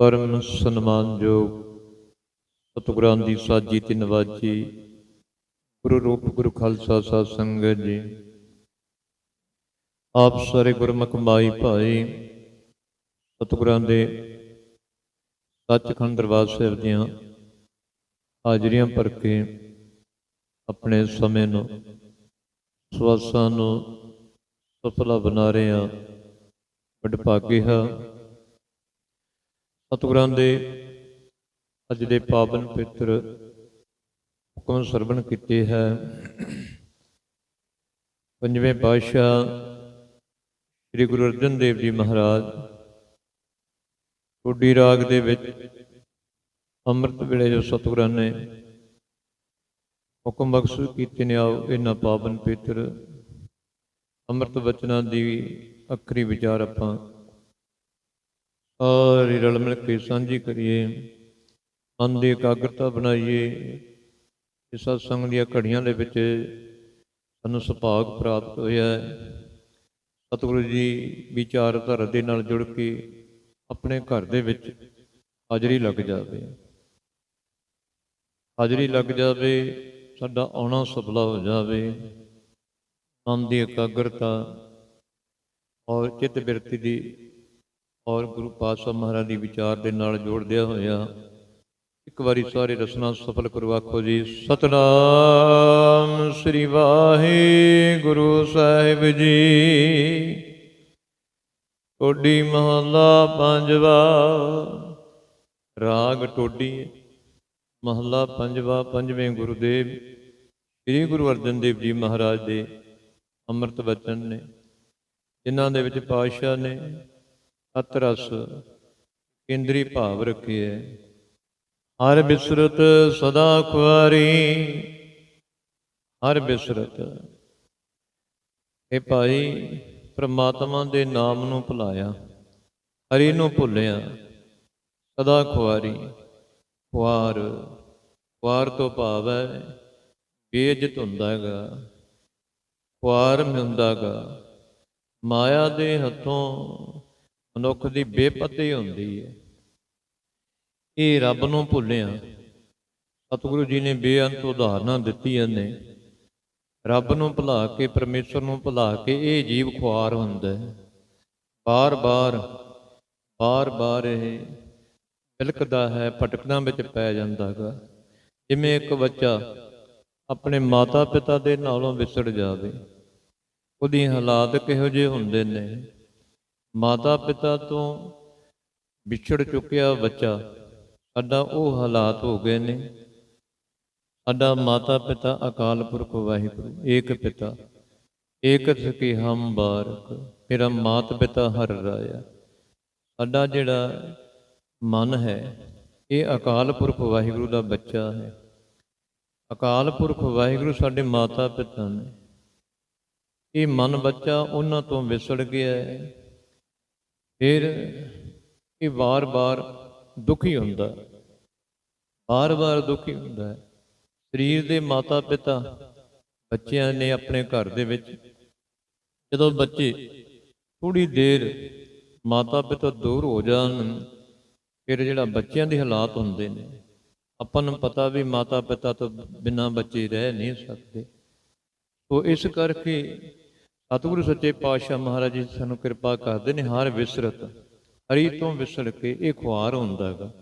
ਪਰਮ ਸਨਮਾਨਯੋਗ ਸਤਿਗੁਰਾਂ ਦੀ ਸਾਜੀ ਤੇ ਨਵਾਜੀ ਗੁਰੂ ਰੂਪ ਗੁਰੂ ਖਾਲਸਾ ਸਾਧ ਸੰਗਤ ਜੀ। ਆਪ ਸਾਰੇ ਗੁਰਮੁਖ ਮਾਈ ਭਾਈ, ਸਤਿਗੁਰਾਂ ਦੇ ਸੱਚਖੰਡ ਦਰਬਾਰ ਸਾਹਿਬ ਦੀਆਂ ਹਾਜ਼ਰੀਆਂ ਭਰ ਕੇ ਆਪਣੇ ਸਮੇਂ ਨੂੰ, ਸਵਾਸਾਂ ਨੂੰ ਸਫਲਾ ਬਣਾ ਰਹੇ ਹਾਂ। ਵਡਭਾਗੇ ਹਾਂ। ਸਤਿਗੁਰਾਂ ਦੇ ਅੱਜ ਦੇ ਪਾਵਨ ਪਿੱਤਰ ਹੁਕਮ ਸਰਵਣ ਕੀਤੇ ਹੈ। ਪੰਜਵੇਂ ਪਾਤਸ਼ਾਹ ਸ੍ਰੀ ਗੁਰੂ ਅਰਜਨ ਦੇਵ ਜੀ ਮਹਾਰਾਜ ਕੋਡੀ ਰਾਗ ਦੇ ਵਿੱਚ ਅੰਮ੍ਰਿਤ ਵੇਲੇ ਜੋ ਸਤਿਗੁਰਾਂ ਨੇ ਹੁਕਮ ਬਖਸ਼ ਕੀਤੇ ਨੇ, ਆਓ ਇਹਨਾਂ ਪਾਵਨ ਪਿੱਤਰ ਅੰਮ੍ਰਿਤ ਬਚਨਾਂ ਦੀ ਅਖਰੀ ਵਿਚਾਰ ਆਪਾਂ ਸਾਰੇ ਰਲ ਮਿਲ ਕੇ ਸਾਂਝੀ ਕਰੀਏ, ਮਨ ਦੀ ਇਕਾਗਰਤਾ ਬਣਾਈਏ ਇਸ ਸਤਸੰਗ ਦੀਆਂ ਘੜੀਆਂ ਦੇ ਵਿੱਚ ਸਾਨੂੰ ਸੁਭਾਗ ਪ੍ਰਾਪਤ ਹੋਇਆ ਸਤਿਗੁਰੂ ਜੀ ਵਿਚਾਰਧਾਰਾ ਦੇ ਨਾਲ ਜੁੜ ਕੇ ਆਪਣੇ ਘਰ ਦੇ ਵਿੱਚ ਹਾਜ਼ਰੀ ਲੱਗ ਜਾਵੇ। ਹਾਜ਼ਰੀ ਲੱਗ ਜਾਵੇ, ਸਾਡਾ ਆਉਣਾ ਸਫਲਾ ਹੋ ਜਾਵੇ, ਮਨ ਦੀ ਇਕਾਗਰਤਾ ਔਰ ਚਿੱਤ ਬਿਰਤੀ ਦੀ ਔਰ ਗੁਰੂ ਪਾਤਸ਼ਾਹ ਮਹਾਰਾਜ ਦੀ ਵਿਚਾਰ ਦੇ ਨਾਲ ਜੋੜਦਿਆ ਹੋਇਆ ਇੱਕ ਵਾਰੀ ਸਾਰੇ ਰਸਨਾ ਸਫਲ ਕਰਵਾਖੋ ਜੀ। ਸਤਨਾਮ ਸ੍ਰੀ ਵਾਹਿਗੁਰੂ ਸਾਹਿਬ ਜੀ। ਟੋਡੀ ਮਹੱਲਾ ਪੰਜਵਾ, ਰਾਗ ਟੋਡੀ। ਮਹੱਲਾ ਪੰਜਵਾ, ਪੰਜਵੇਂ ਗੁਰੂਦੇਵ, ਸ੍ਰੀ ਗੁਰੂ ਅਰਜਨ ਦੇਵ ਜੀ ਮਹਾਰਾਜ ਦੇ ਅੰਮ੍ਰਿਤ ਬਚਨ ਨੇ। ਜਿਨ੍ਹਾਂ ਦੇ ਵਿੱਚ ਪਾਤਸ਼ਾਹ ਨੇ ਸਤ ਰਸ, ਕੇਂਦਰੀ ਭਾਵ ਰੱਖੇ ਹੈ ਹਰ ਬਿਸਰਤ ਸਦਾ ਖੁਆਰੀ। ਹਰ ਬਿਸਰਤ। ਇਹ ਭਾਈ, ਪ੍ਰਮਾਤਮਾ ਦੇ ਨਾਮ ਨੂੰ ਭੁਲਾਇਆ। ਹਰੀ ਨੂੰ ਭੁੱਲਿਆ। ਸਦਾ ਖੁਆਰੀ। ਖੁਆਰ ਖੁਆਰ ਤੋਂ ਭਾਵ ਹੈ ਬੇਇੱਜ਼ਤ ਹੁੰਦਾ ਹੈਗਾ ਖੁਆਰ ਹੁੰਦਾਗਾ ਮਾਇਆ ਦੇ ਹੱਥੋਂ ਮਨੁੱਖ ਦੀ ਬੇਪਤੀ ਹੁੰਦੀ ਹੈ। ਇਹ ਰੱਬ ਨੂੰ ਭੁੱਲਿਆ। ਸਤਿਗੁਰੂ ਜੀ ਨੇ ਬੇਅੰਤ ਉਦਾਹਰਨਾਂ ਦਿੱਤੀਆਂ ਨੇ। ਰੱਬ ਨੂੰ ਭੁਲਾ ਕੇ ਪਰਮੇਸ਼ਰ ਨੂੰ ਭੁਲਾ ਕੇ ਇਹ ਜੀਵ ਖੁਆਰ ਹੁੰਦਾ ਹੈ। ਬਾਰ-ਬਾਰ ਬਾਰ-ਬਾਰ ਇਹ ਬਿਲਕਦਾ ਹੈ, ਭਟਕਣਾ ਵਿੱਚ ਪੈ ਜਾਂਦਾਗਾ। ਜਿਵੇਂ ਇੱਕ ਬੱਚਾ ਆਪਣੇ ਮਾਤਾ-ਪਿਤਾ ਦੇ ਨਾਲੋਂ ਵਿਛੜ ਜਾਵੇ। ਉਹਦੀ ਹਾਲਾਤ ਕਿਹੋ ਜਿਹੇ ਹੁੰਦੇ ਨੇ? ਮਾਤਾ-ਪਿਤਾ ਤੋਂ ਵਿਛੜ ਚੁੱਕਿਆ ਬੱਚਾ, ਸਾਡਾ ਉਹ ਹਾਲਾਤ ਹੋ ਗਏ ਨੇ। ਸਾਡਾ ਮਾਤਾ-ਪਿਤਾ ਅਕਾਲ ਪੁਰਖ ਵਾਹਿਗੁਰੂ, ਏਕ ਪਿਤਾ, ਏਕ ਸਕੀ ਹਮ ਬਾਰਕ, ਮੇਰਾ ਮਾਤਾ-ਪਿਤਾ ਹਰ ਰਾਇਆ। ਸਾਡਾ ਜਿਹੜਾ ਮਨ ਹੈ, ਇਹ ਅਕਾਲ ਪੁਰਖ ਵਾਹਿਗੁਰੂ ਦਾ ਬੱਚਾ ਹੈ। ਅਕਾਲ ਪੁਰਖ ਵਾਹਿਗੁਰੂ ਸਾਡੇ ਮਾਤਾ ਪਿਤਾ ਨੇ। ਇਹ ਮਨ ਬੱਚਾ ਉਹਨਾਂ ਤੋਂ ਵਿਸੜ ਗਿਆ ਹੈ। ਫਿਰ ਇਹ ਵਾਰ-ਵਾਰ ਦੁਖੀ ਹੁੰਦਾ ਵਾਰ-ਵਾਰ ਦੁਖੀ ਹੁੰਦਾ ਹੈ। ਸਰੀਰ ਦੇ ਮਾਤਾ ਪਿਤਾ ਬੱਚਿਆਂ ਨੇ ਆਪਣੇ ਘਰ ਦੇ ਵਿੱਚ ਜਦੋਂ ਬੱਚੇ ਥੋੜੀ ਦੇਰ ਮਾਤਾ ਪਿਤਾ ਦੂਰ ਹੋ ਜਾਣ, ਫਿਰ ਜਿਹੜਾ ਬੱਚਿਆਂ ਦੇ ਹਾਲਾਤ ਹੁੰਦੇ ਨੇ, ਆਪਾਂ ਨੂੰ ਪਤਾ ਵੀ ਮਾਤਾ ਪਿਤਾ ਤੋਂ ਬਿਨਾਂ ਬੱਚੇ ਰਹਿ ਨਹੀਂ ਸਕਦੇ। ਸੋ ਇਸ ਕਰਕੇ ਸਤਿਗੁਰੂ ਸੱਚੇ ਪਾਤਸ਼ਾਹ ਮਹਾਰਾਜ ਜੀ ਸਾਨੂੰ ਕਿਰਪਾ ਕਰਦੇ ਨੇ, ਹਰ ਵਿਸਰਤ। ਹਰੀ ਤੋਂ ਵਿਸੜ ਕੇ ਇਹ ਖੁਆਰ ਹੁੰਦਾ ਹੈਗਾ।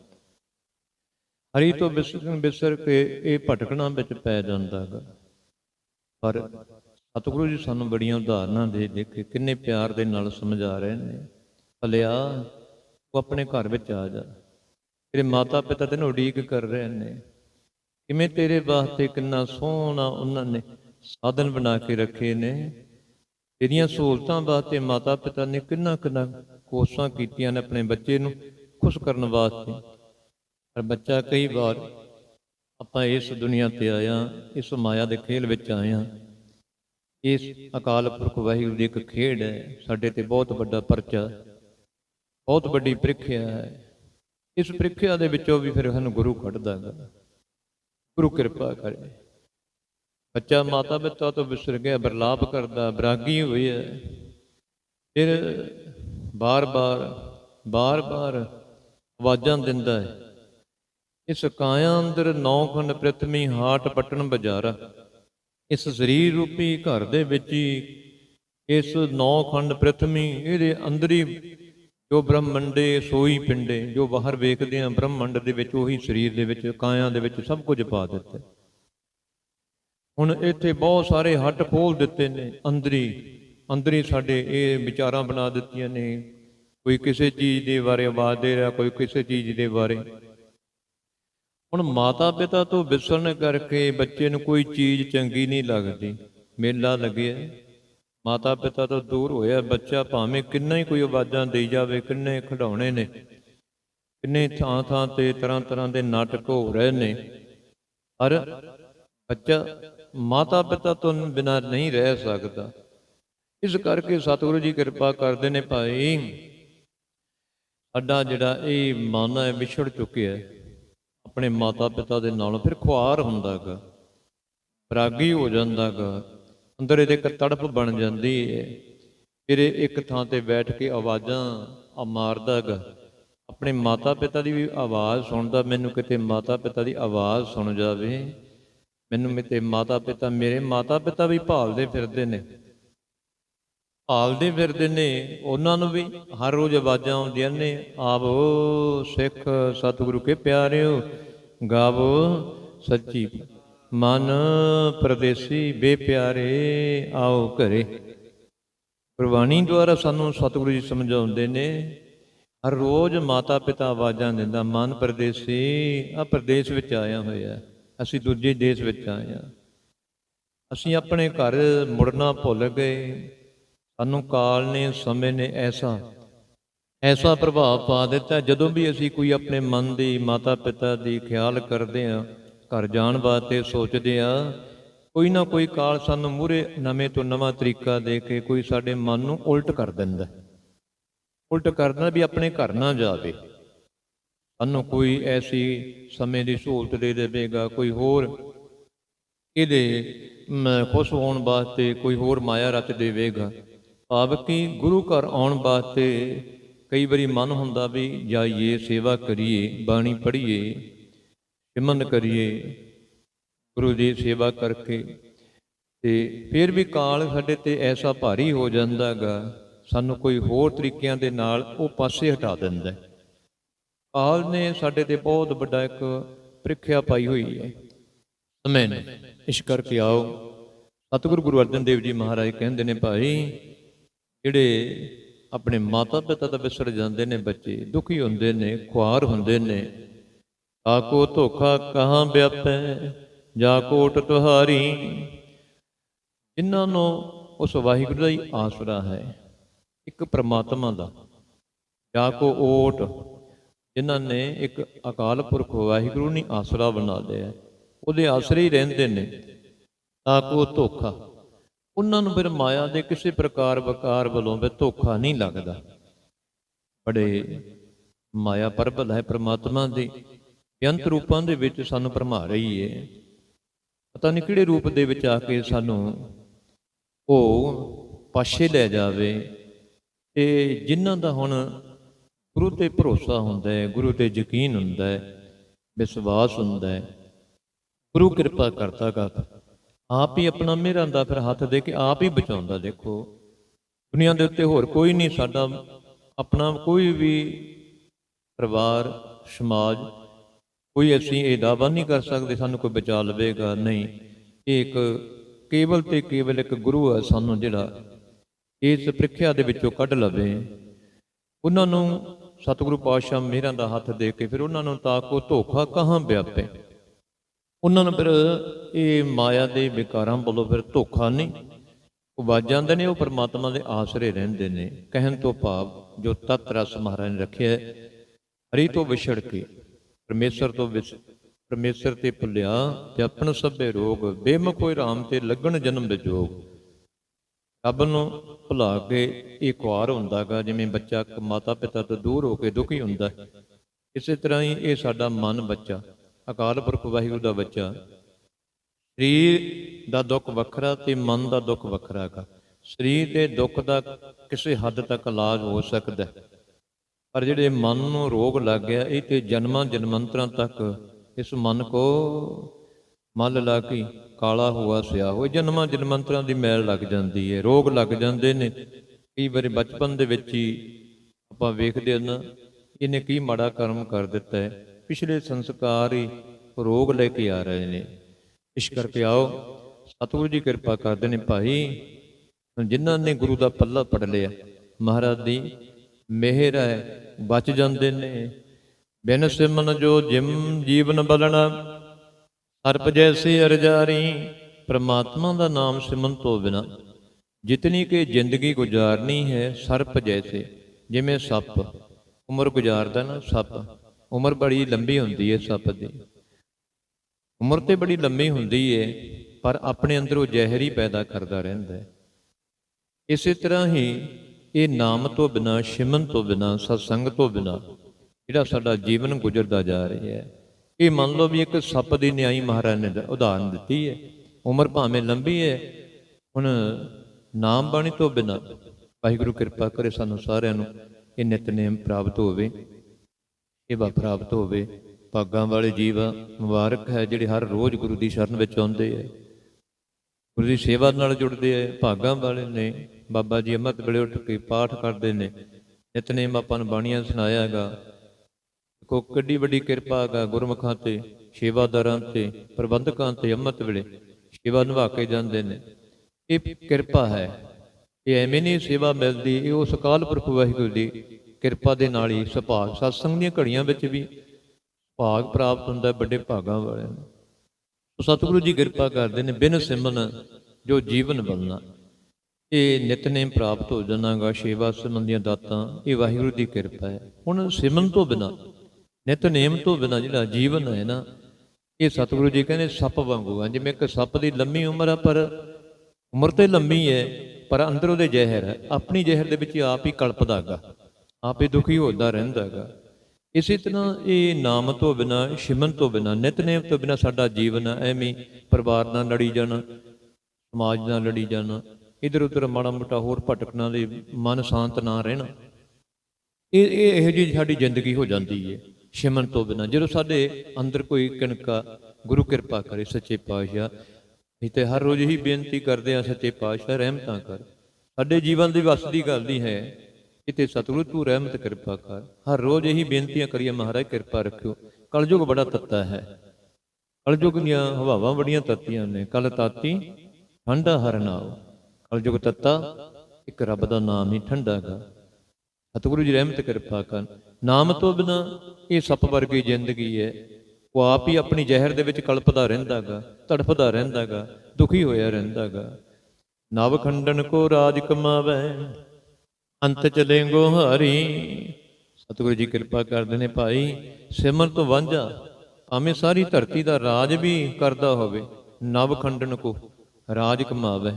ਹਰੀ ਤੋਂ ਵਿਸਰ ਵਿਸਰ ਕੇ ਇਹ ਭਟਕਣਾ ਵਿੱਚ ਪੈ ਜਾਂਦਾ ਹੈਗਾ। ਪਰ ਸਤਿਗੁਰੂ ਜੀ ਸਾਨੂੰ ਬੜੀਆਂ ਉਦਾਹਰਨਾਂ ਦੇ ਦੇ ਕੇ ਕਿੰਨੇ ਪਿਆਰ ਦੇ ਨਾਲ ਸਮਝਾ ਰਹੇ ਨੇ। ਭਲਿਆ ਉਹ ਆਪਣੇ ਘਰ ਵਿੱਚ ਆ ਜਾ। ਤੇਰੇ ਮਾਤਾ ਪਿਤਾ ਤੈਨੂੰ ਉਡੀਕ ਕਰ ਰਹੇ ਨੇ। ਕਿਵੇਂ ਤੇਰੇ ਵਾਸਤੇ ਕਿੰਨਾ ਸੋਹਣਾ ਉਹਨਾਂ ਨੇ ਸਾਧਨ ਬਣਾ ਕੇ ਰੱਖੇ ਨੇ। ਇਹਦੀਆਂ ਸਹੂਲਤਾਂ ਵਾਸਤੇ ਮਾਤਾ ਪਿਤਾ ਨੇ ਕਿੰਨਾ ਕਿੰਨਾ ਕੋਸ਼ਿਸ਼ਾਂ ਕੀਤੀਆਂ ਨੇ ਆਪਣੇ ਬੱਚੇ ਨੂੰ ਖੁਸ਼ ਕਰਨ ਵਾਸਤੇ। ਪਰ ਬੱਚਾ ਕਈ ਵਾਰ ਆਪਾਂ ਇਸ ਦੁਨੀਆ ਤੇ ਆਇਆ, ਇਸ ਮਾਇਆ ਦੇ ਖੇਲ ਵਿੱਚ ਆਇਆ ਇਸ ਅਕਾਲ ਪੁਰਖ ਵਾਹਿਗੁਰੂ ਦੀ ਇੱਕ ਖੇਡ ਹੈ, ਸਾਡੇ ਤੇ ਬਹੁਤ ਵੱਡਾ ਪਰਚਾ, ਬਹੁਤ ਵੱਡੀ ਪ੍ਰੀਖਿਆ ਹੈ। ਇਸ ਪ੍ਰੀਖਿਆ ਦੇ ਵਿੱਚੋਂ ਵੀ ਫਿਰ ਸਾਨੂੰ ਗੁਰੂ ਕੱਢਦਾ ਹੈ ਗੁਰੂ ਕਿਰਪਾ ਕਰੇ। ਬੱਚਾ ਮਾਤਾ ਪਿਤਾ ਤੋਂ ਵਿਸਰ ਗਿਆ ਬਰਲਾਪ ਕਰਦਾ, ਬਰਾਗੀ ਹੋਈ ਹੈ। ਫਿਰ ਬਾਰ-ਬਾਰ ਬਾਰ-ਬਾਰ ਆਵਾਜ਼ਾਂ ਦਿੰਦਾ ਹੈ। ਇਸ ਕਾਇਆ ਅੰਦਰ ਨੌ ਖੰਡ ਪ੍ਰਥਮੀ ਹਾਟ ਪਟਣ ਬਾਜ਼ਾਰਾ। ਇਸ ਸਰੀਰ ਰੂਪੀ ਘਰ ਦੇ ਵਿੱਚ ਹੀ ਇਸ ਨੌ ਖੰਡ ਪ੍ਰਥਮੀ ਇਹਦੇ ਅੰਦਰ ਹੀ ਜੋ ਬ੍ਰਹਮੰਡੇ ਸੋਈ ਪਿੰਡੇ, ਜੋ ਬਾਹਰ ਵੇਖਦੇ ਆ ਬ੍ਰਹਮੰਡ ਦੇ ਵਿੱਚ, ਉਹੀ ਸਰੀਰ ਦੇ ਵਿੱਚ, ਕਾਇਆ ਦੇ ਵਿੱਚ ਸਭ ਕੁਝ ਪਾ ਦਿੱਤਾ। ਹੁਣ ਇੱਥੇ ਬਹੁਤ ਸਾਰੇ ਹੱਟ ਖੋਲ ਦਿੱਤੇ ਨੇ ਅੰਦਰੀ। ਅੰਦਰੀ ਸਾਡੇ ਇਹ ਵਿਚਾਰਾਂ ਬਣਾ ਦਿੱਤੀਆਂ ਨੇ। ਕੋਈ ਕਿਸੇ ਚੀਜ਼ ਦੇ ਬਾਰੇ ਆਵਾਜ਼ ਦੇ ਰਿਹਾ, ਕੋਈ ਕਿਸੇ ਚੀਜ਼ ਦੇ ਬਾਰੇ। ਹੁਣ ਮਾਤਾ ਪਿਤਾ ਤੋਂ ਵਿਸਰਨ ਕਰਕੇ ਬੱਚੇ ਨੂੰ ਕੋਈ ਚੀਜ਼ ਚੰਗੀ ਨਹੀਂ ਲੱਗਦੀ। ਮੇਲਾ ਲੱਗਿਆ। ਮਾਤਾ ਪਿਤਾ ਤੋਂ ਦੂਰ ਹੋਇਆ ਬੱਚਾ ਭਾਵੇਂ ਕਿੰਨਾ ਹੀ ਕੋਈ ਆਵਾਜ਼ਾਂ ਦੇਈ ਜਾਵੇ, ਕਿੰਨੇ ਖਿਡੌਣੇ ਨੇ। ਕਿੰਨੇ ਥਾਂ ਥਾਂ ਤੇ ਤਰ੍ਹਾਂ ਤਰ੍ਹਾਂ ਦੇ ਨਾਟਕ ਹੋ ਰਹੇ ਨੇ। ਪਰ ਬੱਚਾ ਮਾਤਾ ਪਿਤਾ ਤੋਂ ਬਿਨਾਂ ਨਹੀਂ ਰਹਿ ਸਕਦਾ। ਇਸ ਕਰਕੇ ਸਤਿਗੁਰੂ ਜੀ ਕਿਰਪਾ ਕਰਦੇ ਨੇ ਭਾਈ। ਸਾਡਾ ਜਿਹੜਾ ਇਹ ਮਨ ਹੈ ਵਿਛੜ ਚੁੱਕਿਆ ਆਪਣੇ ਮਾਤਾ ਪਿਤਾ ਦੇ ਨਾਲੋਂ ਫਿਰ ਖੁਆਰ ਹੁੰਦਾਗਾ, ਰਾਗੀ ਹੋ ਜਾਂਦਾਗਾ, ਅੰਦਰ ਇਹਦੇ ਇੱਕ ਤੜਪ ਬਣ ਜਾਂਦੀ ਹੈ। ਫਿਰ ਇੱਕ ਥਾਂ ਤੇ ਬੈਠ ਕੇ ਆਵਾਜ਼ਾਂ ਆ ਮਾਰਦਾਗਾ, ਆਪਣੇ ਮਾਤਾ ਪਿਤਾ ਦੀ ਵੀ ਆਵਾਜ਼ ਸੁਣਦਾ, ਮੈਨੂੰ ਕਿਤੇ ਮਾਤਾ ਪਿਤਾ ਦੀ ਆਵਾਜ਼ ਸੁਣ ਜਾਵੇ। ਮੈਨੂੰ ਮੇਰੇ ਮਾਤਾ ਪਿਤਾ ਮੇਰੇ ਮਾਤਾ ਪਿਤਾ ਵੀ ਭਾਲਦੇ ਫਿਰਦੇ ਨੇ। ਭਾਲਦੇ ਫਿਰਦੇ ਨੇ, ਉਹਨਾਂ ਨੂੰ ਵੀ ਹਰ ਰੋਜ਼ ਆਵਾਜ਼ਾਂ ਆਉਂਦੀਆਂ ਨੇ, ਆਵੋ ਸਿੱਖ ਸਤਿਗੁਰੂ ਕੇ ਪਿਆਰਿਓ, ਗਾਵੋ ਸੱਚੀ ਮਨ ਪਰਦੇਸੀ ਬੇਪਿਆਰੇ, ਆਓ ਘਰੇ। ਗੁਰਬਾਣੀ ਦੁਆਰਾ ਸਾਨੂੰ ਸਤਿਗੁਰੂ ਜੀ ਸਮਝਾਉਂਦੇ ਨੇ, ਹਰ ਰੋਜ਼ ਮਾਤਾ ਪਿਤਾ ਆਵਾਜ਼ਾਂ ਦਿੰਦਾ, ਮਨ ਪਰਦੇਸੀ ਆ ਪ੍ਰਦੇਸ਼ ਵਿੱਚ ਆਇਆ ਹੋਇਆ। ਅਸੀਂ ਦੂਜੇ ਦੇਸ਼ ਵਿੱਚ ਆਏ ਆ ਅਸੀਂ ਆਪਣੇ ਘਰ ਮੁੜਨਾ ਭੁੱਲ ਗਏ। ਸਾਨੂੰ ਕਾਲ ਨੇ, ਸਮੇਂ ਨੇ ਐਸਾ ਐਸਾ ਪ੍ਰਭਾਵ ਪਾ ਦਿੱਤਾ, ਜਦੋਂ ਵੀ ਅਸੀਂ ਕੋਈ ਆਪਣੇ ਮਨ ਦੀ ਮਾਤਾ ਪਿਤਾ ਦੀ ਖਿਆਲ ਕਰਦੇ ਆ ਘਰ ਜਾਣ ਵਾਸਤੇ ਸੋਚਦੇ ਆ ਕੋਈ ਨਾ ਕੋਈ ਕਾਲ ਸਾਨੂੰ ਮੂਰੇ ਨਵੇਂ ਤੋਂ ਨਵਾਂ ਤਰੀਕਾ ਦੇ ਕੇ ਕੋਈ ਸਾਡੇ ਮਨ ਨੂੰ ਉਲਟ ਕਰ ਦਿੰਦਾ ਉਲਟ ਕਰਨਾ ਵੀ ਆਪਣੇ ਘਰ ਨਾ ਜਾਵੇ। ਸਾਨੂੰ ਕੋਈ ਐਸੀ ਸਮੇਂ ਦੀ ਸਹੂਲਤ ਦੇ ਦੇਵੇਗਾ, ਕੋਈ ਹੋਰ ਇਹਦੇ ਖੁਸ਼ ਹੋਣ ਵਾਸਤੇ ਕੋਈ ਹੋਰ ਮਾਇਆ ਰਚ ਦੇਵੇਗਾ ਭਾਵ ਕਿ ਗੁਰੂ ਘਰ ਆਉਣ ਵਾਸਤੇ ਕਈ ਵਾਰੀ ਮਨ ਹੁੰਦਾ ਵੀ ਜਾਈਏ, ਸੇਵਾ ਕਰੀਏ, ਬਾਣੀ ਪੜ੍ਹੀਏ, ਸਿਮਰਨ ਕਰੀਏ, ਗੁਰੂ ਦੀ ਸੇਵਾ ਕਰਕੇ ਤੇ ਫਿਰ ਵੀ ਕਾਲ ਸਾਡੇ ਤੇ ਐਸਾ ਭਾਰੀ ਹੋ ਜਾਂਦਾਗਾ, ਸਾਨੂੰ ਕੋਈ ਹੋਰ ਤਰੀਕਿਆਂ ਦੇ ਨਾਲ ਉਹ ਪਾਸੇ ਹਟਾ ਦਿੰਦਾ ਹੈ। ਕਾਲ ਨੇ ਸਾਡੇ ਤੇ ਬਹੁਤ ਵੱਡਾ ਇੱਕ ਪ੍ਰੀਖਿਆ ਪਾਈ ਹੋਈ ਹੈ। ਸਮੇਂ ਨੇ ਇਸ ਕਰਕੇ ਆਓ। ਸਤਿਗੁਰੂ ਗੁਰੂ ਅਰਜਨ ਦੇਵ ਜੀ ਮਹਾਰਾਜ ਕਹਿੰਦੇ ਨੇ ਭਾਈ ਜਿਹੜੇ ਆਪਣੇ ਮਾਤਾ ਪਿਤਾ ਦਾ ਵਿਸਰ ਜਾਂਦੇ ਨੇ ਬੱਚੇ ਦੁਖੀ ਹੁੰਦੇ ਨੇ ਖੁਆਰ ਹੁੰਦੇ ਨੇ ਆਕੋ ਧੋਖਾ ਕਹਾਂ ਵਿਆਪੈ ਜਾ ਕੋਟ ਤੁਹਾਰੀ। ਜਿਨ੍ਹਾਂ ਨੂੰ ਉਸ ਵਾਹਿਗੁਰੂ ਦਾ ਹੀ ਆਸਰਾ ਹੈ ਇੱਕ ਪ੍ਰਮਾਤਮਾ ਦਾ ਜਾ ਕੋ ਓਟ ਜਿਨ੍ਹਾਂ ਨੇ ਇੱਕ ਅਕਾਲ ਪੁਰਖ ਵਾਹਿਗੁਰੂ ਨੇ ਆਸਰਾ ਬਣਾ ਲਿਆ ਉਹਦੇ ਆਸਰੇ ਹੀ ਰਹਿੰਦੇ ਨੇ। ਤਾਂ ਕੋ ਧੋਖਾ। ਉਹਨਾਂ ਨੂੰ ਫਿਰ ਮਾਇਆ ਦੇ ਕਿਸੇ ਪ੍ਰਕਾਰ ਵਕਾਰ ਵੱਲੋਂ ਵੀ ਧੋਖਾ ਨਹੀਂ ਲੱਗਦਾ। ਬੜੇ ਮਾਇਆ ਪਰਬਲ ਹੈ ਪ੍ਰਮਾਤਮਾ ਦੀ। ਬੇਅੰਤ ਰੂਪਾਂ ਦੇ ਵਿੱਚ ਸਾਨੂੰ ਭਰਮਾ ਰਹੀ ਹੈ ਪਤਾ ਨਹੀਂ ਕਿਹੜੇ ਰੂਪ ਦੇ ਵਿੱਚ ਆ ਕੇ ਸਾਨੂੰ ਉਹ ਪਾਸ਼ੇ ਲੈ ਜਾਵੇ। ਤੇ ਜਿਨ੍ਹਾਂ ਦਾ ਹੁਣ ਗੁਰੂ ਤੇ ਭਰੋਸਾ ਹੁੰਦਾ ਹੈ, ਗੁਰੂ ਤੇ ਯਕੀਨ ਹੁੰਦਾ ਹੈ, ਵਿਸ਼ਵਾਸ ਹੁੰਦਾ ਹੈ। ਗੁਰੂ ਕਿਰਪਾ ਕਰਤਾ ਗਾ ਆਪ ਹੀ ਆਪਣਾ ਮਿਹਰਾਂ ਦਾ ਫਿਰ ਹੱਥ ਦੇ ਕੇ ਆਪ ਹੀ ਬਚਾਉਂਦਾ ਦੇਖੋ। ਦੁਨੀਆ ਦੇ ਉੱਤੇ ਹੋਰ ਕੋਈ ਨਹੀਂ, ਸਾਡਾ ਆਪਣਾ ਕੋਈ ਵੀ ਪਰਿਵਾਰ, ਸਮਾਜ, ਕੋਈ ਅਸੀਂ ਇਹ ਦਾਅਵਾ ਨਹੀਂ ਕਰ ਸਕਦੇ ਸਾਨੂੰ ਕੋਈ ਬਚਾ ਲਵੇਗਾ ਨਹੀਂ। ਇਹ ਇੱਕ ਕੇਵਲ ਤੇ ਕੇਵਲ ਇੱਕ ਗੁਰੂ ਹੈ ਸਾਨੂੰ ਜਿਹੜਾ ਇਸ ਪ੍ਰੀਖਿਆ ਦੇ ਵਿੱਚੋਂ ਕੱਢ ਲਵੇ। ਉਹਨਾਂ ਨੂੰ ਸਤਿਗੁਰੂ ਪਾਤਸ਼ਾਹ ਮਿਹਰਾਂ ਦਾ ਹੱਥ ਦੇ ਕੇ ਫਿਰ ਉਹਨਾਂ ਨੂੰ ਤਾਂ ਕੋ ਧੋਖਾ ਕਹਾਂ ਵਿਆਪੇ ਉਹਨਾਂ ਨੂੰ ਫਿਰ ਇਹ ਮਾਇਆ ਦੇ ਵਿਕਾਰਾਂ ਵੱਲੋਂ ਫਿਰ ਧੋਖਾ ਨਹੀਂ। ਉਹ ਵੱਜ ਜਾਂਦੇ ਨੇ, ਉਹ ਪਰਮਾਤਮਾ ਦੇ ਆਸਰੇ ਰਹਿੰਦੇ ਨੇ। ਕਹਿਣ ਤੋਂ ਭਾਵ ਜੋ ਤਤ ਰਸ ਮਹਾਰਾਜ ਨੇ ਰੱਖਿਆ ਹਰੀ ਤੋਂ ਵਿਛੜ ਕੇ ਪਰਮੇਸ਼ਰ ਤੋਂ ਵਿਛ ਪਰਮੇਸ਼ਰ ਤੇ ਭੁੱਲਿਆ ਤੇ ਆਪਣ ਸਭੇ ਰੋਗ ਬੇਮੁਖ ਹੋਏ ਰਾਮ ਤੇ ਲੱਗਣ ਜਨਮ ਦੇ ਜੋਗ। ਰੱਬ ਨੂੰ ਭੁਲਾ ਕੇ ਇਹ ਖੁਆਰ ਹੁੰਦਾਗਾ, ਜਿਵੇਂ ਬੱਚਾ ਮਾਤਾ ਪਿਤਾ ਤੋਂ ਦੂਰ ਹੋ ਕੇ ਦੁਖੀ ਹੁੰਦਾ ਇਸੇ ਤਰ੍ਹਾਂ ਹੀ ਇਹ ਸਾਡਾ ਮਨ ਬੱਚਾ, ਅਕਾਲ ਪੁਰਖ ਵਾਹਿਗੁਰੂ ਦਾ ਬੱਚਾ। ਸਰੀਰ ਦਾ ਦੁੱਖ ਵੱਖਰਾ ਤੇ ਮਨ ਦਾ ਦੁੱਖ ਵੱਖਰਾ ਹੈਗਾ ਸਰੀਰ ਦੇ ਦੁੱਖ ਦਾ ਕਿਸੇ ਹੱਦ ਤੱਕ ਇਲਾਜ ਹੋ ਸਕਦਾ ਪਰ ਜਿਹੜੇ ਮਨ ਨੂੰ ਰੋਗ ਲੱਗ ਗਿਆ, ਇਹ ਤੇ ਜਨਮਾਂ ਜਨਮੰਤਰਾਂ ਤੱਕ ਇਸ ਮਨ ਕੋ ਮਲ ਲਾ ਕੇ ਕਾਲਾ ਹੋਆ ਸਿਆ ਹੋਏ। ਜਨਮਾਂ ਜਨਮੰਤਰਾਂ ਦੀ ਮੈਲ ਲੱਗ ਜਾਂਦੀ ਹੈ ਰੋਗ ਲੱਗ ਜਾਂਦੇ ਨੇ। ਕਈ ਵਾਰੀ ਬਚਪਨ ਦੇ ਵਿੱਚ ਹੀ ਆਪਾਂ ਵੇਖਦੇ ਹਾਂ ਨਾ, ਇਹਨੇ ਕੀ ਮਾੜਾ ਕਰਮ ਕਰ ਦਿੱਤਾ ਹੈ। ਪਿਛਲੇ ਸੰਸਕਾਰ ਹੀ ਰੋਗ ਲੈ ਕੇ ਆ ਰਹੇ ਨੇ। ਇਸ ਕਰਕੇ ਆਓ, ਸਤਿਗੁਰੂ ਜੀ ਕਿਰਪਾ ਕਰਦੇ ਨੇ ਭਾਈ। ਜਿਨ੍ਹਾਂ ਨੇ ਗੁਰੂ ਦਾ ਪੱਲਾ ਪੜ ਲਿਆ, ਮਹਾਰਾਜ ਦੀ ਮਿਹਰ ਹੈ, ਬਚ ਜਾਂਦੇ ਨੇ। ਬਿਨ ਸਿਮਨ ਜੋ ਜਿਮ ਜੀਵਨ ਬਲਣਾ ਸਰਪ ਜੈਸੇ ਅਰਜਾਰੀ, ਪ੍ਰਮਾਤਮਾ ਦਾ ਨਾਮ ਸਿਮਨ ਤੋਂ ਬਿਨਾ। ਜਿਤਨੀ ਕਿ ਜ਼ਿੰਦਗੀ ਗੁਜ਼ਾਰਨੀ ਹੈ, ਸਰਪ ਜੈਸੇ, ਜਿਵੇਂ ਸੱਪ। ਉਮਰ ਗੁਜ਼ਾਰਦਾ ਨਾ ਸੱਪ। ਉਮਰ ਬੜੀ ਲੰਬੀ ਹੁੰਦੀ ਹੈ ਸੱਪ ਦੀ। ਉਮਰ ਤੇ ਬੜੀ ਲੰਮੀ ਹੁੰਦੀ ਹੈ ਪਰ ਆਪਣੇ ਅੰਦਰੋਂ ਉਹ ਜ਼ਹਿਰ ਹੀ ਪੈਦਾ ਕਰਦਾ ਰਹਿੰਦਾ ਹੈ। ਇਸੇ ਤਰ੍ਹਾਂ ਹੀ ਇਹ ਨਾਮ ਤੋਂ ਬਿਨਾ ਸਿਮਨ ਤੋਂ ਬਿਨਾ, ਸਤਸੰਗ ਤੋਂ ਬਿਨਾ, ਜਿਹੜਾ ਸਾਡਾ ਜੀਵਨ ਗੁਜ਼ਰਦਾ ਜਾ ਰਿਹਾ ਹੈ ਇਹ ਮੰਨ ਲਓ ਵੀ ਇੱਕ ਸੱਪ ਦੀ ਨਿਆਈ ਮਹਾਰਾਜ ਨੇ ਉਦਾਹਰਨ ਦਿੱਤੀ ਹੈ। ਉਮਰ ਭਾਵੇਂ ਲੰਬੀ ਹੈ, ਹੁਣ ਨਾਮ ਬਾਣੀ ਤੋਂ ਬਿਨਾ ਵਾਹਿਗੁਰੂ ਕਿਰਪਾ ਕਰੇ ਸਾਨੂੰ ਸਾਰਿਆਂ ਨੂੰ ਇਹ ਨਿਤਨੇਮ ਪ੍ਰਾਪਤ ਹੋਵੇ, ਸੇਵਾ ਪ੍ਰਾਪਤ ਹੋਵੇ। ਭਾਗਾਂ ਵਾਲੇ ਜੀਵ ਮੁਬਾਰਕ ਹੈ ਜਿਹੜੇ ਹਰ ਰੋਜ਼ ਗੁਰੂ ਦੀ ਸ਼ਰਨ ਵਿੱਚ ਆਉਂਦੇ ਹੈ। ਗੁਰੂ ਦੀ ਸੇਵਾ ਨਾਲ ਜੁੜਦੇ ਹੈ, ਭਾਗਾਂ ਵਾਲੇ ਨੇ, ਬਾਬਾ ਜੀ ਅੰਮ੍ਰਿਤ ਵੇਲੇ ਉੱਠ ਕੇ ਪਾਠ ਕਰਦੇ ਨੇ। ਨਿਤਨੇਮ ਆਪਾਂ ਨੂੰ ਬਾਣੀਆਂ ਸੁਣਾਇਆ ਹੈਗਾ ਕੋ ਕਿੱਡੀ ਵੱਡੀ ਕਿਰਪਾ ਹੈਗਾ ਗੁਰਮੁਖਾਂ ਤੇ, ਸੇਵਾਦਾਰਾਂ ਤੇ, ਪ੍ਰਬੰਧਕਾਂ ਤੇ ਅੰਮ੍ਰਿਤ ਵੇਲੇ ਸੇਵਾ ਨਿਭਾ ਕੇ ਜਾਂਦੇ ਨੇ। ਇਹ ਕਿਰਪਾ ਹੈ। ਇਹ ਐਵੇਂ ਨਹੀਂ ਸੇਵਾ ਮਿਲਦੀ, ਇਹ ਉਸ ਅਕਾਲ ਪੁਰਖ ਵਾਹਿਗੁਰੂ ਦੀ ਕਿਰਪਾ ਦੇ ਨਾਲ ਹੀ ਸੁਭਾਗ, ਸਤਸੰਗ ਦੀਆਂ ਘੜੀਆਂ ਵਿੱਚ ਵੀ ਭਾਗ ਪ੍ਰਾਪਤ ਹੁੰਦਾ ਵੱਡੇ ਭਾਗਾਂ ਵਾਲਿਆਂ ਨੂੰ। ਸਤਿਗੁਰੂ ਜੀ ਕਿਰਪਾ ਕਰਦੇ ਨੇ ਬਿਨ ਸਿਮਨ ਜੋ ਜੀਵਨ ਬਣਨਾ ਇਹ ਨਿਤਨੇਮ ਪ੍ਰਾਪਤ ਹੋ ਜਾਣਾਗਾ ਸੇਵਾ ਸੰਬੰਧੀਆਂ ਦਾਤਾਂ, ਇਹ ਵਾਹਿਗੁਰੂ ਦੀ ਕਿਰਪਾ ਹੈ। ਹੁਣ ਸਿਮਨ ਤੋਂ ਬਿਨਾ ਨਿਤਨੇਮ ਤੋਂ ਬਿਨਾ ਜਿਹੜਾ ਜੀਵਨ ਹੈ ਨਾ, ਇਹ ਸਤਿਗੁਰੂ ਜੀ ਕਹਿੰਦੇ ਸੱਪ ਵਾਂਗੂ ਆ। ਜਿਵੇਂ ਇੱਕ ਸੱਪ ਦੀ ਲੰਮੀ ਉਮਰ ਆ, ਪਰ ਉਮਰ ਤੇ ਲੰਮੀ ਹੈ, ਪਰ ਅੰਦਰ ਉਹਦੇ ਜ਼ਹਿਰ ਹੈ ਆਪਣੀ ਜ਼ਹਿਰ ਦੇ ਵਿੱਚ ਆਪ ਹੀ ਕਲਪਦਾਗਾ ਆਪ ਹੀ ਦੁਖੀ ਹੁੰਦਾ ਰਹਿੰਦਾਗਾ ਇਸੇ ਤਰ੍ਹਾਂ ਇਹ ਨਾਮ ਤੋਂ ਬਿਨਾ, ਸਿਮਨ ਤੋਂ ਬਿਨਾ, ਨਿਤਨੇਮ ਤੋਂ ਬਿਨਾ ਸਾਡਾ ਜੀਵਨ ਹੈ ਐਵੇਂ ਪਰਿਵਾਰ ਨਾਲ ਲੜੀ ਜਾਣਾ, ਸਮਾਜ ਨਾਲ ਲੜੀ ਜਾਣਾ, ਇਧਰ ਉਧਰ ਮਾੜਾ ਮੋਟਾ ਹੋਰ ਭਟਕਣਾ ਦੇ ਮਨ ਸ਼ਾਂਤ ਨਾ ਰਹਿਣਾ। ਇਹ ਇਹ ਇਹੋ ਜਿਹੀ ਸਾਡੀ ਜ਼ਿੰਦਗੀ ਹੋ ਜਾਂਦੀ ਹੈ। ਸਿਮਰਨ ਤੋਂ ਬਿਨਾ। ਜਦੋਂ ਸਾਡੇ ਅੰਦਰ ਕੋਈ ਕਿਣਕਾ, ਗੁਰੂ ਕਿਰਪਾ ਕਰੇ ਸੱਚੇ ਪਾਤਸ਼ਾਹ, ਅਸੀਂ ਤੇ ਹਰ ਰੋਜ਼ ਹੀ ਬੇਨਤੀ ਕਰਦੇ ਆ ਸੱਚੇ ਪਾਤਸ਼ਾਹ ਰਹਿਮਤਾਂ ਕਰ। ਸਾਡੇ ਜੀਵਨ ਦੀ ਵਸ ਦੀ ਗੱਲ ਨਹੀਂ ਹੈ, ਕਿਤੇ ਸਤਿਗੁਰੂ ਤੂੰ ਰਹਿਮਤ, ਕਿਰਪਾ ਕਰ। ਹਰ ਰੋਜ਼ ਇਹੀ ਬੇਨਤੀਆਂ ਕਰੀਏ, ਮਹਾਰਾਜ, ਕਿਰਪਾ ਰੱਖਿਓ। ਕਲਯੁਗ ਬੜਾ ਤੱਤਾ ਹੈ। ਕਲਯੁਗ ਦੀਆਂ ਹਵਾਵਾਂ ਬੜੀਆਂ ਤੱਤੀਆਂ ਨੇ। ਕਲ ਤਾਤੀ, ਠੰਡਾ ਹਰਨਾਓ ਕਲਯੁਗ ਤੱਤਾ, ਇੱਕ ਰੱਬ ਦਾ ਨਾਮ ਹੀ ਠੰਡਾ ਹੈਗਾ ਸਤਿਗੁਰੂ ਜੀ, ਰਹਿਮਤ, ਕਿਰਪਾ ਕਰਨ। ਨਾਮ ਤੋਂ ਬਿਨਾ ਇਹ ਸੱਪ ਵਰਗੀ ਜ਼ਿੰਦਗੀ ਹੈ। ਉਹ ਆਪ ਹੀ ਆਪਣੀ ਜ਼ਹਿਰ ਦੇ ਵਿੱਚ ਕਲਪਦਾ ਰਹਿੰਦਾਗਾ, ਤੜਫਦਾ ਰਹਿੰਦਾਗਾ, ਦੁਖੀ ਹੋਇਆ ਰਹਿੰਦਾਗਾ। ਨਵ ਖੰਡਨ ਕੋ ਰਾਜ ਕਮਾਵੇ, ਅੰਤ ਚਲੇ ਗੋਹਾਰੀ ਸਤਿਗੁਰੂ ਜੀ ਕਿਰਪਾ ਕਰਦੇ ਨੇ ਭਾਈ ਸਿਮਰ ਤੋਂ ਵਾਂਝਾ, ਭਾਵੇਂ ਸਾਰੀ ਧਰਤੀ ਦਾ ਰਾਜ ਵੀ ਕਰਦਾ ਹੋਵੇ, ਨਵ ਖੰਡਨ ਕੋ ਰਾਜ ਕਮਾਵੇ।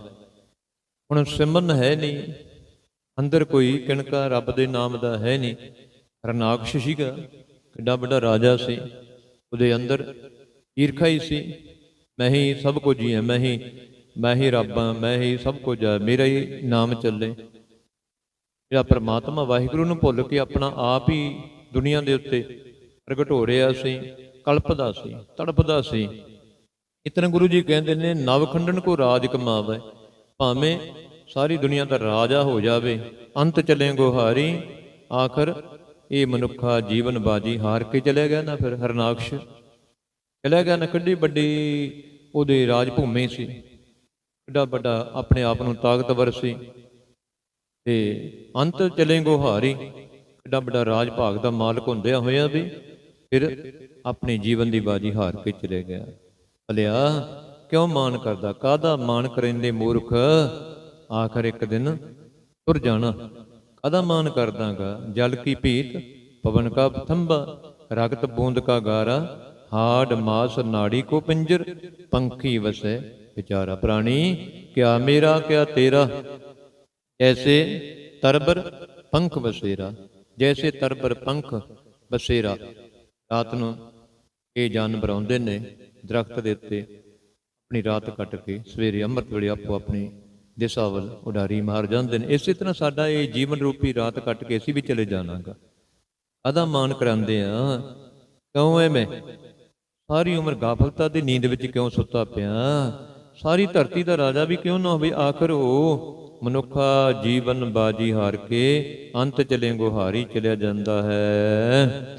ਹੁਣ ਸਿਮਰਨ ਹੈ ਨਹੀਂ, ਅੰਦਰ ਕੋਈ ਕਿਣਕਾ ਰੱਬ ਦੇ ਨਾਮ ਦਾ ਹੈ ਨਹੀਂ। ਰਨਾਕਸ਼ ਸੀਗਾ, ਕਿੱਡਾ ਵੱਡਾ ਰਾਜਾ ਸੀ, ਉਹਦੇ ਅੰਦਰ ਈਰਖਾ ਹੀ ਸੀ, ਮੈਂ ਹੀ ਸਭ ਕੁਝ ਹੀ ਹਾਂ, ਮੈਂ ਹੀ ਮੈਂ ਹੀ ਰੱਬ ਹਾਂ, ਮੈਂ ਹੀ ਸਭ ਕੁਝ ਹਾਂ, ਮੇਰਾ ਹੀ ਨਾਮ ਚੱਲੇ। ਜਿਹੜਾ ਪ੍ਰਮਾਤਮਾ ਵਾਹਿਗੁਰੂ ਨੂੰ ਭੁੱਲ ਕੇ ਆਪਣਾ ਆਪ ਹੀ ਦੁਨੀਆ ਦੇ ਉੱਤੇ ਪ੍ਰਗਟ ਹੋ ਰਿਹਾ ਸੀ, ਕਲਪਦਾ ਸੀ, ਤੜਪਦਾ ਸੀ। ਇਤਨ ਗੁਰੂ ਜੀ ਕਹਿੰਦੇ ਨੇ ਨਵਖੰਡਨ ਕੋ ਰਾਜ ਕਮਾਵੇ, ਭਾਵੇਂ ਸਾਰੀ ਦੁਨੀਆ ਦਾ ਰਾਜਾ ਹੋ ਜਾਵੇ, ਅੰਤ ਚਲੇ ਗੋਹਾਰੀ, ਆਖਰ ਇਹ ਮਨੁੱਖਾ ਜੀਵਨ ਬਾਜੀ ਹਾਰ ਕੇ ਚਲੇ ਗਿਆ ਨਾ ਫਿਰ ਹਰਨਾਕਸ਼। ਚਲੇ ਗਿਆ ਨਾ ਕਿੱਡੀ ਵੱਡੀ ਉਹਦੇ ਰਾਜ ਭੂਮੀ ਸੀ। ਕਿੱਡਾ ਵੱਡਾ ਆਪਣੇ ਆਪ ਨੂੰ ਤਾਕਤਵਰ ਸੀ। ਤੇ ਅੰਤ ਚਲੇ ਗੋਹਾਰੀ। ਕਿੱਡਾ ਵੱਡਾ ਰਾਜ ਭਾਗ ਦਾ ਮਾਲਕ ਹੁੰਦਿਆਂ ਹੋਇਆ ਵੀ ਫਿਰ ਆਪਣੇ ਜੀਵਨ ਦੀ ਬਾਜੀ ਹਾਰ ਕੇ ਚਲੇ ਗਿਆ। ਭਲਿਆ ਕਿਉਂ ਮਾਨ ਕਰਦਾ? ਕਾਹਦਾ ਮਾਨ ਕਰਿੰਦੇ ਮੂਰਖ? ਆਖਰ ਇੱਕ ਦਿਨ ਤੁਰ ਜਾਣਾ। ਕਾਦਾ ਮਾਨ ਕਰਦਾਗਾ, ਜਲ ਕੀ ਭੀਤ, ਪਵਨ ਕਾ ਥੰਬਾ ਰਗਤ ਬੂੰਦ ਕਾ ਗਾਰਾ, ਹਾੜ ਮਾਸ ਨਾੜੀ ਕੋ ਪਿੰਜਰ, ਪੰਖੀ ਵਸੈ ਵਿਚਾਰਾ ਪ੍ਰਾਣੀ, ਕਿਆ ਮੇਰਾ, ਕਿਆ ਤੇਰਾ। ਐਸੇ ਤਰਬਰ ਪੰਖ ਬਸੇਰਾ ਜੈਸੇ ਤਰਬਰ ਪੰਖ ਬਸੇਰਾ ਰਾਤ ਨੂੰ ਇਹ ਜਾਨਵਰ ਆਉਂਦੇ ਨੇ ਦਰਖਤ ਦੇ ਉੱਤੇ, ਆਪਣੀ ਰਾਤ ਕੱਟ ਕੇ ਸਵੇਰੇ ਅੰਮ੍ਰਿਤ ਵੇਲੇ ਆਪੋ ਆਪਣੀ ਦਿਸ਼ਾ ਵੱਲ ਉਡਾਰੀ ਮਾਰ ਜਾਂਦੇ ਨੇ। ਇਸੇ ਤਰ੍ਹਾਂ ਸਾਡਾ ਇਹ ਜੀਵਨ ਰੂਪੀ ਰਾਤ ਕੱਟ ਕੇ ਅਸੀਂ ਵੀ ਚਲੇ ਜਾਣਾਗਾ। ਆਦਾ ਮਾਨ ਕਰਾਉਂਦੇ ਆ, ਕਿਉਂ ਐਵੇਂ ਸਾਰੀ ਉਮਰ ਗਾਫਲਤਾ ਦੀ ਨੀਂਦ ਵਿੱਚ ਕਿਉਂ ਸੁੱਤਾ ਪਿਆ? ਸਾਰੀ ਧਰਤੀ ਦਾ ਰਾਜਾ ਵੀ ਕਿਉਂ ਨਾ ਹੋਵੇ? ਆਖਰ ਉਹ ਮਨੁੱਖਾ ਜੀਵਨ ਬਾਜੀ ਹਾਰ ਕੇ ਅੰਤ ਚਲੇ ਗੁਹਾਰੀ ਚਲਿਆ ਜਾਂਦਾ ਹੈ।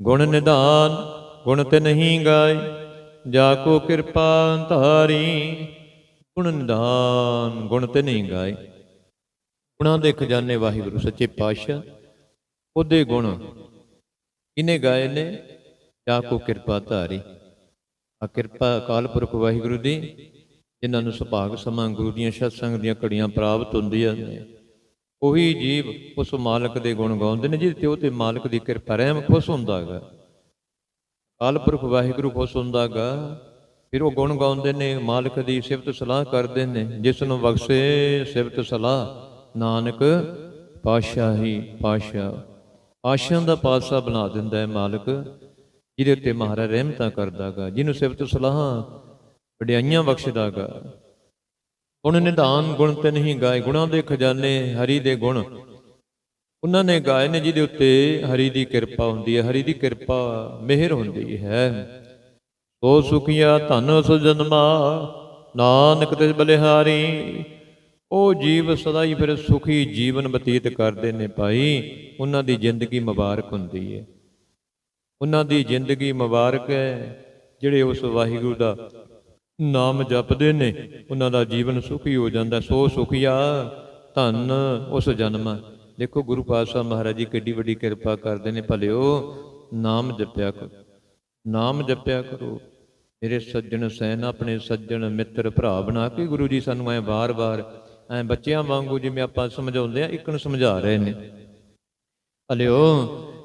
ਗੁਣ ਨਿਧਾਨ, ਗੁਣ ਤੇ ਨਹੀਂ ਗਾਏ ਜਾ ਕੋ ਕਿਰਪਾ ਧਾਰੀ ਗੁਣ ਨਿਧਾਨ ਗੁਣ ਤੇ ਨਹੀਂ ਗਾਏ। ਗੁਣਾਂ ਦੇ ਖਜ਼ਾਨੇ ਵਾਹਿਗੁਰੂ, ਸੱਚੇ ਪਾਤਸ਼ਾਹ, ਉਹਦੇ ਗੁਣ ਕਿਨੇ ਗਾਏ ਨੇ? ਜਾ ਕੋ ਕਿਰਪਾ ਧਾਰੀ। ਆ ਕਿਰਪਾ ਅਕਾਲ ਪੁਰਖ ਵਾਹਿਗੁਰੂ ਦੀ, ਜਿਨ੍ਹਾਂ ਨੂੰ ਸੁਭਾਗ ਸਮਾਂ ਗੁਰੂ ਦੀਆਂ ਸਤਸੰਗ ਦੀਆਂ ਘੜੀਆਂ ਪ੍ਰਾਪਤ ਹੁੰਦੀਆਂ ਨੇ। ਉਹੀ ਜੀਵ ਉਸ ਮਾਲਕ ਦੇ ਗੁਣ ਗਾਉਂਦੇ ਨੇ, ਜਿਹਦੇ ਤੇ ਉਹ ਤੇ ਮਾਲਕ ਦੀ ਕਿਰਪਾ ਰਹਿਮ ਖੁਸ਼ ਹੁੰਦਾ ਹੈਗਾ ਅਕਾਲ ਪੁਰਖ ਵਾਹਿਗੁਰੂ ਖੁਸ਼ ਹੁੰਦਾ ਹੈਗਾ ਫਿਰ ਉਹ ਗੁਣ ਗਾਉਂਦੇ ਨੇ, ਮਾਲਕ ਦੀ ਸਿਫਤ ਸਲਾਹ ਕਰਦੇ ਨੇ, ਜਿਸ ਨੂੰ ਬਖਸ਼ੇ ਸਿਫਤ ਸਲਾਹ। ਨਾਨਕ ਪਾਸ਼ਾਹੀ ਪਾਸ਼ਾ ਪਾਸ਼ਾਂ ਦਾ ਪਾਤਸ਼ਾਹ ਬਣਾ ਦਿੰਦਾ ਹੈ ਮਾਲਕ, ਜਿਹਦੇ ਉੱਤੇ ਮਹਾਰਾਜ ਰਹਿਮਤਾਂ ਕਰਦਾਗਾ, ਜਿਹਨੂੰ ਸਿਫਤ ਸਲਾਹ ਵਡਿਆਈਆਂ ਬਖਸ਼ਦਾਗਾ। ਹੁਣ ਨਿਧਾਨ ਗੁਣ ਤੇ ਨਹੀਂ ਗਾਏ, ਗੁਣਾਂ ਦੇ ਖਜ਼ਾਨੇ ਹਰੀ ਦੇ ਗੁਣ। ਉਹਨਾਂ ਨੇ ਗਾਏ ਨੇ ਜਿਹਦੇ ਉੱਤੇ ਹਰੀ ਦੀ ਕਿਰਪਾ ਹੁੰਦੀ ਹੈ, ਹਰੀ ਦੀ ਕਿਰਪਾ ਮਿਹਰ ਹੁੰਦੀ ਹੈ। ਸੋ ਸੁਖੀਆ ਧਨ ਸੁਜਨਮਾ ਨਾਨਕ ਤਿਸ ਬਲਿਹਾਰੀ। ਉਹ ਜੀਵ ਸਦਾ ਹੀ ਫਿਰ ਸੁਖੀ ਜੀਵਨ ਬਤੀਤ ਕਰਦੇ ਨੇ ਭਾਈ, ਉਹਨਾਂ ਦੀ ਜ਼ਿੰਦਗੀ ਮੁਬਾਰਕ ਹੁੰਦੀ ਹੈ ਉਹਨਾਂ ਦੀ ਜ਼ਿੰਦਗੀ ਮੁਬਾਰਕ ਹੈ, ਜਿਹੜੇ ਉਸ ਵਾਹਿਗੁਰੂ ਦਾ ਨਾਮ ਜਪਦੇ ਨੇ, ਉਹਨਾਂ ਦਾ ਜੀਵਨ ਸੁਖੀ ਹੋ ਜਾਂਦਾ, ਸੋ ਸੁਖੀਆ ਧੰਨ ਉਸ ਜਨਮ। ਦੇਖੋ ਗੁਰੂ ਪਾਤਸ਼ਾਹ ਮਹਾਰਾਜ ਜੀ ਕਿੱਡੀ ਵੱਡੀ ਕਿਰਪਾ ਕਰਦੇ ਨੇ, ਭਲਿਓ, ਨਾਮ ਜਪਿਆ ਕਰੋ। ਨਾਮ ਜਪਿਆ ਕਰੋ। ਮੇਰੇ ਸੱਜਣ ਸੈਨ, ਆਪਣੇ ਸੱਜਣ ਮਿੱਤਰ ਭਰਾ ਬਣਾ ਕੇ ਗੁਰੂ ਜੀ ਸਾਨੂੰ ਐ ਵਾਰ-ਵਾਰ ਐ ਬੱਚਿਆਂ ਵਾਂਗੂ ਜਿਵੇਂ ਆਪਾਂ ਸਮਝਾਉਂਦੇ ਆ ਇੱਕ ਨੂੰ ਸਮਝਾ ਰਹੇ ਨੇ। ਭਲਿਓ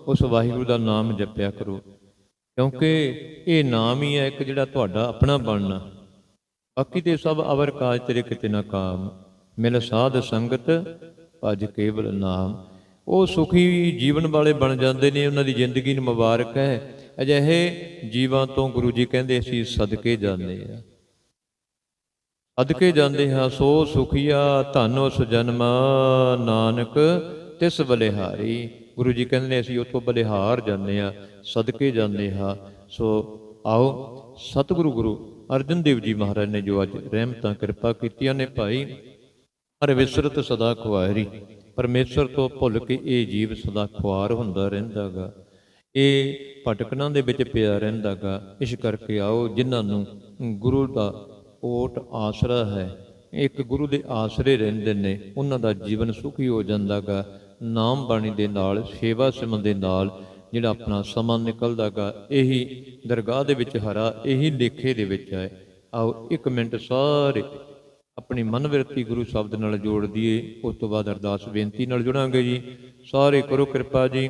ਉਸ ਵਾਹਿਗੁਰੂ ਦਾ ਨਾਮ ਜਪਿਆ ਕਰੋ, ਕਿਉਂਕਿ ਇਹ ਨਾਮ ਹੀ ਹੈ ਇੱਕ ਜਿਹੜਾ ਤੁਹਾਡਾ ਆਪਣਾ ਬਣਨਾ। ਬਾਕੀ ਤੇ ਸਭ ਅਵਰ ਕਾਜ ਤੇਰੇ ਕਿਤੇ ਨਾ ਕਾਮ, ਮਿਲ ਸਾਧ ਸੰਗਤ, ਭਜ ਕੇਵਲ ਨਾਮ। ਉਹ ਸੁਖੀ ਜੀਵਨ ਵਾਲੇ ਬਣ ਜਾਂਦੇ ਨੇ, ਉਹਨਾਂ ਦੀ ਜ਼ਿੰਦਗੀ ਨੂੰ ਮੁਬਾਰਕ ਹੈ। ਅਜਿਹੇ ਜੀਵਾਂ ਤੋਂ ਗੁਰੂ ਜੀ ਕਹਿੰਦੇ ਅਸੀਂ ਸਦਕੇ ਜਾਂਦੇ ਆ। ਅਦਕੇ ਜਾਂਦੇ ਹਾਂ, ਸੋ ਸੁਖੀਆ ਧਨ ਉਸ ਜਨਮ, ਨਾਨਕ ਤਿਸ ਬਲਿਹਾਰੀ। ਗੁਰੂ ਜੀ ਕਹਿੰਦੇ ਨੇ ਅਸੀਂ ਉਤੋਂ ਬਲਿਹਾਰ ਜਾਂਦੇ ਆ ਸਦਕੇ ਜਾਂਦੇ ਹਾਂ। ਸੋ ਆਓ, ਸਤਿਗੁਰੂ ਗੁਰੂ ਅਰਜਨ ਦੇਵ ਜੀ ਮਹਾਰਾਜ ਨੇ ਜੋ ਅੱਜ ਰਹਿਮਤਾਂ ਕਿਰਪਾ ਕੀਤੀਆਂ ਨੇ ਭਾਈ ਪਰ ਵਿਸਰਤ ਸਦਾ ਖੁਆਰੀ। ਪਰਮੇਸ਼ਰ ਤੋਂ ਭੁੱਲ ਕੇ ਇਹ ਜੀਵ ਸਦਾ ਖੁਆਰ ਹੁੰਦਾ ਰਹਿੰਦਾਗਾ। ਇਹ ਭਟਕਣਾ ਦੇ ਵਿੱਚ ਪਿਆ ਰਹਿੰਦਾਗਾ। ਇਸ ਕਰਕੇ ਆਓ ਜਿਨ੍ਹਾਂ ਨੂੰ ਗੁਰੂ ਦਾ ਓਟ ਆਸਰਾ ਹੈ। ਇੱਕ ਗੁਰੂ ਦੇ ਆਸਰੇ ਰਹਿੰਦੇ ਨੇ, ਉਹਨਾਂ ਦਾ ਜੀਵਨ ਸੁਖੀ ਹੋ ਜਾਂਦਾਗਾ। ਨਾਮ ਬਾਣੀ ਦੇ ਨਾਲ, ਸੇਵਾ ਸਿਮਨ ਦੇ ਨਾਲ ਜਿਹੜਾ ਆਪਣਾ ਸਮਾਂ ਨਿਕਲਦਾਗਾ, ਇਹੀ ਦਰਗਾਹ ਦੇ ਵਿੱਚ ਹਰਾ, ਇਹੀ ਲੇਖੇ ਦੇ ਵਿੱਚ ਹੈ। ਆਓ ਇੱਕ ਮਿੰਟ ਸਾਰੇ ਆਪਣੀ ਮਨਵਿਰਤੀ ਗੁਰੂ ਸ਼ਬਦ ਨਾਲ ਜੋੜ ਦਈਏ। ਉਸ ਤੋਂ ਬਾਅਦ ਅਰਦਾਸ ਬੇਨਤੀ ਨਾਲ ਜੁੜਾਂਗੇ ਜੀ। ਸਾਰੇ ਕਰੋ ਕਿਰਪਾ ਜੀ।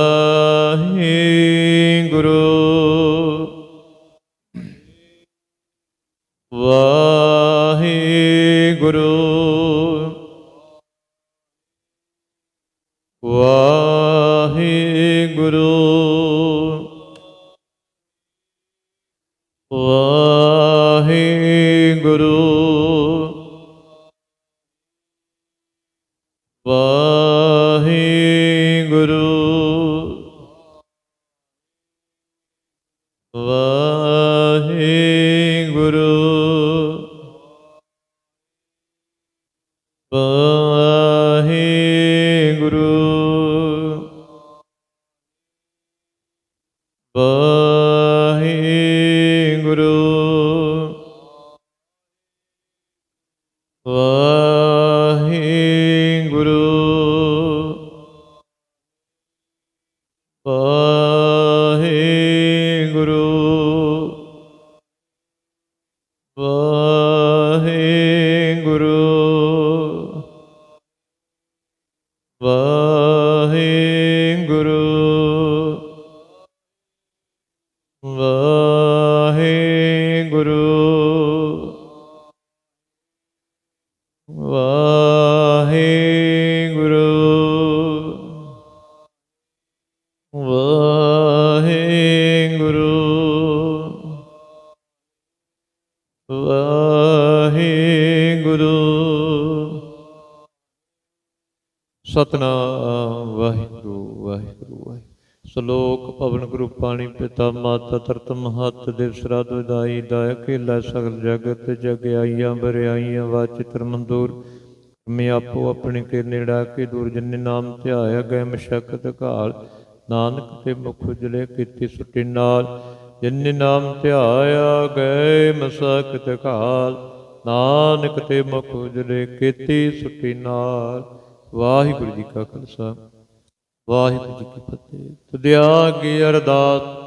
Guru. But ਸਤਨਾਮ, ਵਾਹਿਗੁਰੂ ਵਾਹਿਗੁਰੂ ਵਾਹਿਗੁਰੂ। ਸ਼ਲੋਕ ਪਵਨ ਗੁਰੂ ਪਾਣੀ ਪਿਤਾ ਮਾਤਾ ਤਰਤ ਮਹਤ ਦੇਵ ਸਰਾਧ ਵਿਦਾਈ ਦਾਇ ਖੇਲਾ ਸਗਲ ਜਗਤ ਜਗ ਆਈਆਂ ਬਰਿਆਈਆਂ ਵਾਚਿਤਰ ਮੰਦੂਰ ਮੈਂ ਆਪੋ ਆਪਣੇ ਕੇ ਨੇੜਾ ਕੇ ਦੂਰ ਜਿਨੇ ਨਾਮ ਧਿਆਇਆ ਗਏ ਮਸ਼ਕਤ ਘਾਲ। ਨਾਨਕ ਤੇ ਮੁਖ ਉਜਲੇ ਕੀਤੀ ਸੁਟੀ ਨਾਲ। ਜਿਨੇ ਨਾਮ ਧਿਆਇਆ ਗਏ ਮਸਕਤ ਘਾਲ। ਨਾਨਕ ਤੇ ਮੁਖ ਉਜਲੇ ਕੀਤੀ ਸੁਟੀ ਨਾਲ। ਵਾਹਿਗੁਰੂ ਜੀ ਕਾ ਖਾਲਸਾ ਵਾਹਿਗੁਰੂ ਜੀ ਕੀ ਫਤਿਹ। ਤੁਧਿਆ ਕੀ ਅਰਦਾਸ।